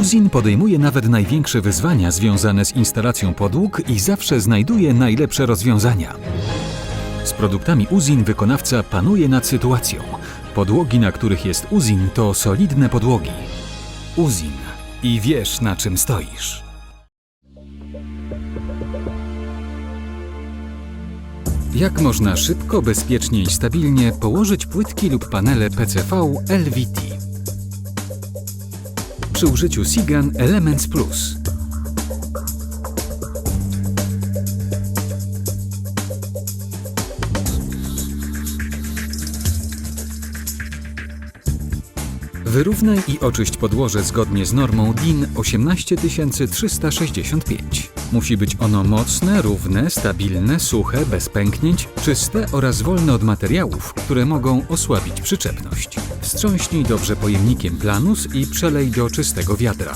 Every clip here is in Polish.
Uzin podejmuje nawet największe wyzwania związane z instalacją podłóg i zawsze znajduje najlepsze rozwiązania. Z produktami Uzin wykonawca panuje nad sytuacją. Podłogi, na których jest Uzin, to solidne podłogi. Uzin. I wiesz, na czym stoisz. Jak można szybko, bezpiecznie i stabilnie położyć płytki lub panele PCV LVT? Przy użyciu Sigan Elements Plus. Wyrównaj i oczyść podłoże zgodnie z normą DIN 18365. Musi być ono mocne, równe, stabilne, suche, bez pęknięć, czyste oraz wolne od materiałów, które mogą osłabić przyczepność. Wstrząśnij dobrze pojemnikiem planus i przelej do czystego wiadra.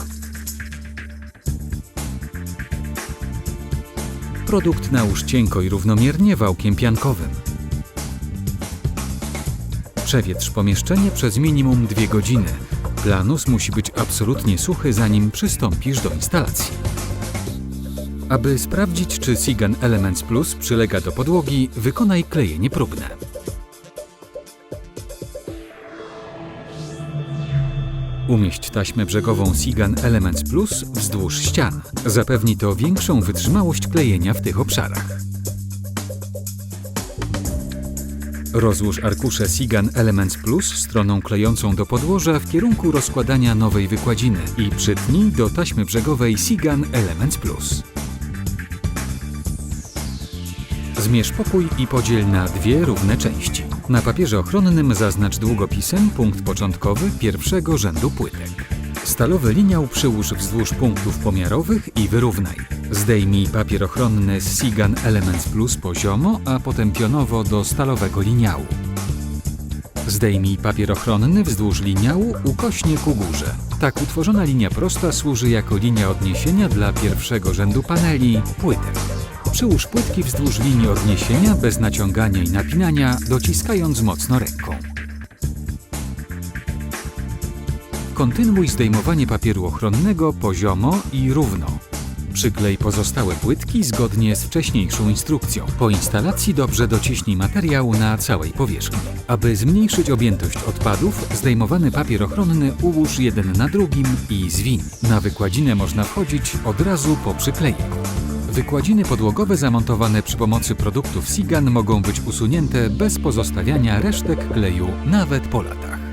Produkt nałóż cienko i równomiernie wałkiem piankowym. Przewietrz pomieszczenie przez minimum 2 godziny. Planus musi być absolutnie suchy, zanim przystąpisz do instalacji. Aby sprawdzić, czy Sigan Elements Plus przylega do podłogi, wykonaj klejenie próbne. Umieść taśmę brzegową Sigan Elements Plus wzdłuż ścian. Zapewni to większą wytrzymałość klejenia w tych obszarach. Rozłóż arkusze Sigan Elements Plus stroną klejącą do podłoża w kierunku rozkładania nowej wykładziny i przytnij do taśmy brzegowej Sigan Elements Plus. Zmierz pokój i podziel na dwie równe części. Na papierze ochronnym zaznacz długopisem punkt początkowy pierwszego rzędu płytek. Stalowy liniał przyłóż wzdłuż punktów pomiarowych i wyrównaj. Zdejmij papier ochronny z Sigan Elements Plus poziomo, a potem pionowo do stalowego liniału. Zdejmij papier ochronny wzdłuż liniału ukośnie ku górze. Tak utworzona linia prosta służy jako linia odniesienia dla pierwszego rzędu paneli płytek. Przyłóż płytki wzdłuż linii odniesienia bez naciągania i napinania, dociskając mocno ręką. Kontynuuj zdejmowanie papieru ochronnego poziomo i równo. Przyklej pozostałe płytki zgodnie z wcześniejszą instrukcją. Po instalacji dobrze dociśnij materiał na całej powierzchni. Aby zmniejszyć objętość odpadów, zdejmowany papier ochronny ułóż jeden na drugim i zwin. Na wykładzinę można wchodzić od razu po przyklejeniu. Wykładziny podłogowe zamontowane przy pomocy produktów Sigan mogą być usunięte bez pozostawiania resztek kleju nawet po latach.